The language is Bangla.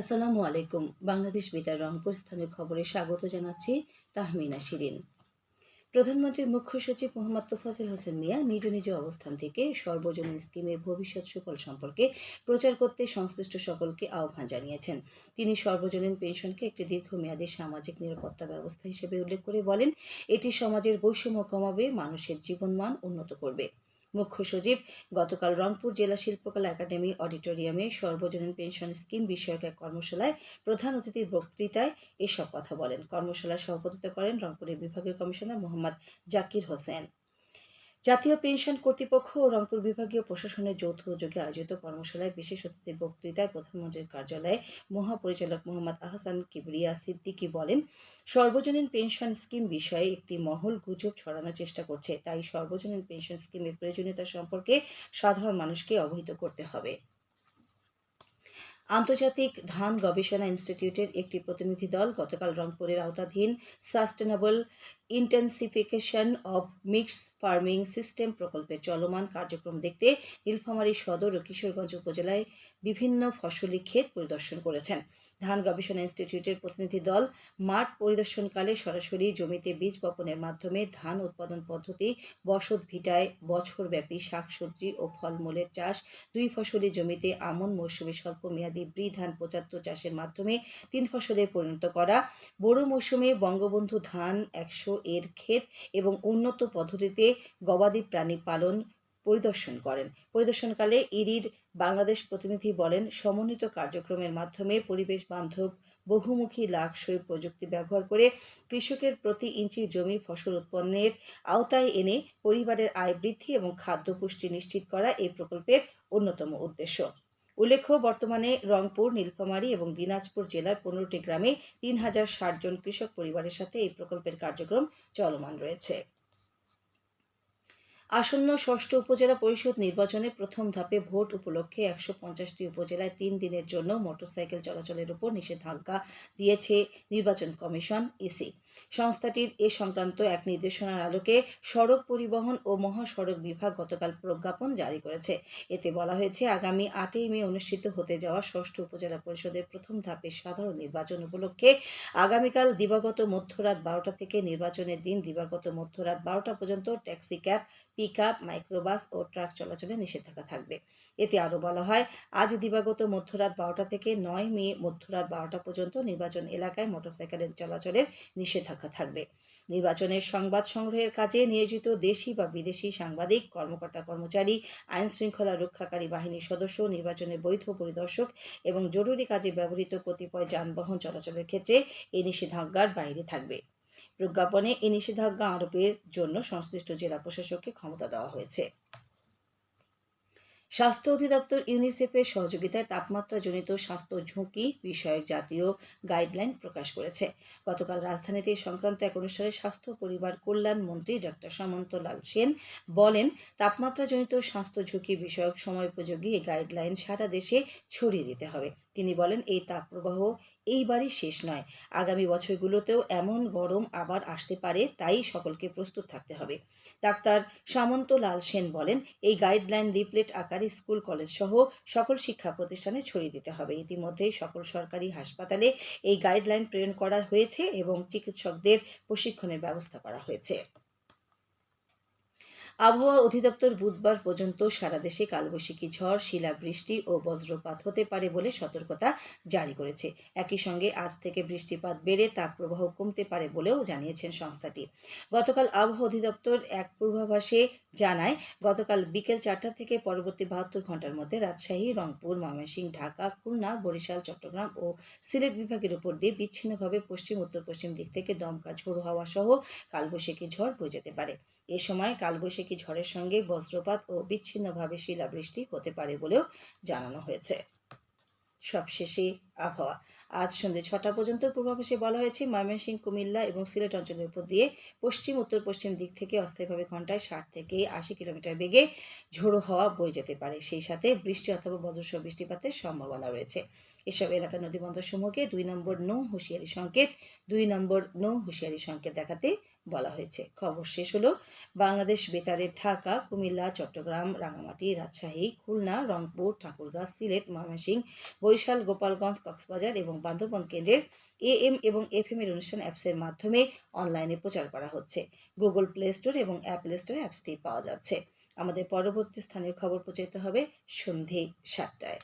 আসসালামু আলাইকুম। বাংলাদেশ বেতার রংপুর স্থানীয় খবরে স্বাগত জানাচ্ছি তাহমিনা শিরিন। প্রধানমন্ত্রীর মুখ্য সচিব মোহাম্মদ তোফাজেল হোসেন মিয়া নিজ নিজ অবস্থান থেকে সর্বজনীন স্কিমের ভবিষ্যৎ সুফল সম্পর্কে প্রচার করতে সংশ্লিষ্ট সকলকে আহ্বান জানিয়েছেন। তিনি সর্বজনীন পেনশনকে একটি দীর্ঘমেয়াদী সামাজিক নিরাপত্তা ব্যবস্থা হিসেবে উল্লেখ করে বলেন, এটি সমাজের বৈষম্য কমাবে, মানুষের জীবনমান উন্নত করবে। মুখ্য সচিব, গতকাল রংপুর জেলা শিল্পকলা একাডেমি অডিটোরিয়ামে সর্বজনীন পেনশন স্কিম বিষয়ক এক কর্মশালায় প্রধান অতিথির বক্তৃতায় এসব কথা বলেন। কর্মশালায় সভাপতিত্ব করেন রংপুরের বিভাগীয় কমিশনার মোহাম্মদ জাকির হোসেন। জাতীয় পেনশন কর্তৃপক্ষ ও রংপুর বিভাগীয় প্রশাসনের যৌথ উদ্যোগে আয়োজিত কর্মশালায় বিশেষ অতিথি বক্তৃতায় প্রধানমন্ত্রীর কার্যালয়ে মহাপরিচালক মোহাম্মদ আহসান কিবরিয়া সিদ্দিকি বলেন, সর্বজনীন পেনশন স্কিম বিষয়ে একটি মহল গুজব ছড়ানোর চেষ্টা করছে। তাই সর্বজনীন পেনশন স্কিমের প্রয়োজনীয়তা সম্পর্কে সাধারণ মানুষকে অবহিত করতে হবে। আন্তর্জাতিক ধান গবেষণা ইনস্টিটিউটের একটি প্রতিনিধি দল গতকাল রংপুরের আওতাধীন sustainable intensification of mix farming system প্রকল্পের চলমান কার্যক্রম দেখতে নীলফামারী সদর ও কিশোরগঞ্জ উপজেলায় বিভিন্ন ফসলি ক্ষেত পরিদর্শন করেছেন। ধান গবেষণা ইনস্টিটিউটের প্রতিনিধি দল মাঠ পরিদর্শনকালে সরাসরি জমিতে বীজ বপনের মাধ্যমে ধান উৎপাদন পদ্ধতি, বসত ভিটায় বছরব্যাপী শাকসবজি ও ফলমূলের চাষ, দুই ফসলি জমিতে আমন মৌসুমে স্বল্প মেয়াদী ব্রি ধান পঁচাত্তর চাষের মাধ্যমে তিন ফসলে পরিণত করা বড় মৌসুমে বঙ্গবন্ধু ধান একশো এর ক্ষেত এবং উন্নত পদ্ধতিতে গবাদি প্রাণী পালন পরিদর্শন করেন। পরিদর্শনকালে ইরির বাংলাদেশ প্রতিনিধি বলেন, সমন্বিত কার্যক্রমের মাধ্যমে পরিবেশ বান্ধব, বহুমুখী লাকসই প্রযুক্তি ব্যবহার করে কৃষকের প্রতি ইঞ্চি জমি ফসল উৎপন্নের আওতায় এনে পরিবারের আয় বৃদ্ধি এবং খাদ্য পুষ্টি নিশ্চিত করা এই প্রকল্পের অন্যতম উদ্দেশ্য। উল্লেখ্য, বর্তমানে রংপুর, নীলফামারী এবং দিনাজপুর জেলার পনেরোটি গ্রামে তিন হাজার ষাট জন কৃষক পরিবারের সাথে এই প্রকল্পের কার্যক্রম চলমান রয়েছে। আসন্ন ষষ্ঠ উপজেলা পরিষদ নির্বাচনে প্রথম ধাপে ভোট উপলক্ষে একশো পঞ্চাশটি উপজেলায় তিন দিনের জন্য মোটরসাইকেল চলাচলের উপর নিষেধাজ্ঞা দিয়েছে নির্বাচন কমিশন ইসি সংস্থাটির এ সংক্রান্ত এক নির্দেশনার আলোকে সড়ক পরিবহন ও মহাসড়ক বিভাগ গতকাল প্রজ্ঞাপন জারি করেছে। এতে বলা হয়েছে, আগামী আটই মে অনুষ্ঠিত হতে যাওয়া ষষ্ঠ উপজেলা পরিষদের প্রথম ধাপের সাধারণ নির্বাচন উপলক্ষে আগামীকাল দিবাগত মধ্যরাত বারোটা থেকে নির্বাচনের দিন দিবাগত মধ্যরাত বারোটা পর্যন্ত taxi cab pick up microbus ও ট্রাক চলাচলে নিষেধাজ্ঞা থাকবে। এতে আরও বলা হয়, আজ দিবাগত মধ্যরাত বারোটা থেকে নয় মে মধ্যরাত বারোটা পর্যন্ত নির্বাচন এলাকায় মোটরসাইকেলের চলাচলের নিষেধাজ্ঞা থাকবে। নির্বাচনের সংবাদ সংগ্রহের কাজে নিয়োজিত দেশি বা বিদেশি সাংবাদিক, কর্মকর্তা, কর্মচারী, আইন শৃঙ্খলা রক্ষাকারী বাহিনীর সদস্য, নির্বাচনের বৈধ পরিদর্শক এবং জরুরি কাজে ব্যবহৃত কতিপয় যানবাহন চলাচলের ক্ষেত্রে এই নিষেধাজ্ঞার বাইরে থাকবে। প্রজ্ঞাপনে এই নিষেধাজ্ঞা আরোপের জন্য সংশ্লিষ্ট জেলা প্রশাসককে ক্ষমতা দেওয়া হয়েছে। স্বাস্থ্য অধিদপ্তর ইউনিসেফের সহযোগিতায় তাপমাত্রাজনিত স্বাস্থ্য ঝুঁকি বিষয়ক জাতীয় গাইডলাইন প্রকাশ করেছে। গতকাল রাজধানীতে সংক্রান্ত এক অনুষ্ঠানে স্বাস্থ্য, পরিবার কল্যাণ মন্ত্রী ডক্টর সামন্ত লাল সেন বলেন, তাপমাত্রাজনিত স্বাস্থ্য ঝুঁকি বিষয়ক সময়োপযোগী এই গাইডলাইন সারা দেশে ছড়িয়ে দিতে হবে। তিনি বলেন, এই তাপপ্রবাহ এইবারই শেষ নয়। আগামী বছরগুলোতেও এমন গরম আবার আসতে পারে, তাই সকলকে প্রস্তুত থাকতে হবে। ডাক্তার সামন্ত লাল সেন বলেন, এই গাইডলাইন, লিফলেট আকারে স্কুল, কলেজ সহ সকল শিক্ষা প্রতিষ্ঠানে ছড়িয়ে দিতে হবে। ইতিমধ্যেই সকল সরকারি হাসপাতালে এই গাইডলাইন প্রেরণ করা হয়েছে এবং চিকিৎসকদের প্রশিক্ষণের ব্যবস্থা করা হয়েছে। আবহাওয়া অধিদপ্তর বুধবার পর্যন্ত সারা দেশে কালবৈশাখী ঝড়, শিলাবৃষ্টি ও বজ্রপাত হতে পারে বলে সতর্কতা জারি করেছে। একই সঙ্গে আজ থেকে বৃষ্টিপাত বেড়ে তাপপ্রবাহ কমতে পারে বলেও জানিয়েছেন সংস্থাটি। গতকাল আবহাওয়া অধিদপ্তর এক পূর্বাভাসে জানায়, গতকাল বিকেল চারটা থেকে পরবর্তী বাহাত্তর ঘণ্টার মধ্যে রাজশাহী, রংপুর, ময়মনসিংহ, ঢাকা, খুলনা, বরিশাল, চট্টগ্রাম ও সিলেট বিভাগের উপর দিয়ে বিচ্ছিন্নভাবে পশ্চিম উত্তর পশ্চিম দিক থেকে দমকা ঝোড়ো হাওয়া সহ কালবৈশাখী ঝড় বয়ে যেতে পারে। এ সময় কালবৈশাখী ঝড়ের সঙ্গে বজ্রপাত ও বিচ্ছিন্নভাবে শিলাবৃষ্টি হতে পারে বলেও জানানো হয়েছে। সবশেষে আবহাওয়া। আজ সন্ধ্যে ছটা পর্যন্ত পূর্বাভাসে বলা হয়েছে, ময়মনসিংহ, কুমিল্লা এবং সিলেট অঞ্চলের উপর দিয়ে পশ্চিম, উত্তর, পশ্চিম দিক থেকে অস্থায়ীভাবে ঘন্টায় ষাট থেকে আশি কিলোমিটার বেগে ঝোড়ো হওয়া বয়ে যেতে পারে। সেই সাথে বৃষ্টি অথবা বজ্রসহ বৃষ্টিপাতের সম্ভাবনা রয়েছে। এসব এলাকার নদীবন্দর সমূহকে দুই নম্বর নৌ হুঁশিয়ারি সংকেত, দুই নম্বর নৌ হুঁশিয়ারি সংকেত দেখাতে বলা হয়েছে। খবর শেষ হলো, বাংলাদেশ বেতারের ঢাকা, কুমিল্লা, চট্টগ্রাম রাঙামাটি রাজশাহী, খুলনা, রংপুর ঠাকুরগাঁ সিলেট, ময়মনসিংহ, বরিশাল, গোপালগঞ্জ, কক্সবাজার এবং বান্ধবন কেন্দ্রের এএম এবং এফএম এর অনুষ্ঠান অ্যাপসের মাধ্যমে অনলাইনে প্রচার করা হচ্ছে। গুগল প্লে স্টোর এবং অ্যাপল স্টোরে অ্যাপসটি পাওয়া যাচ্ছে। আমাদের পরবর্তী স্থানীয় খবর প্রচারিত হবে সন্ধে সাতটায়।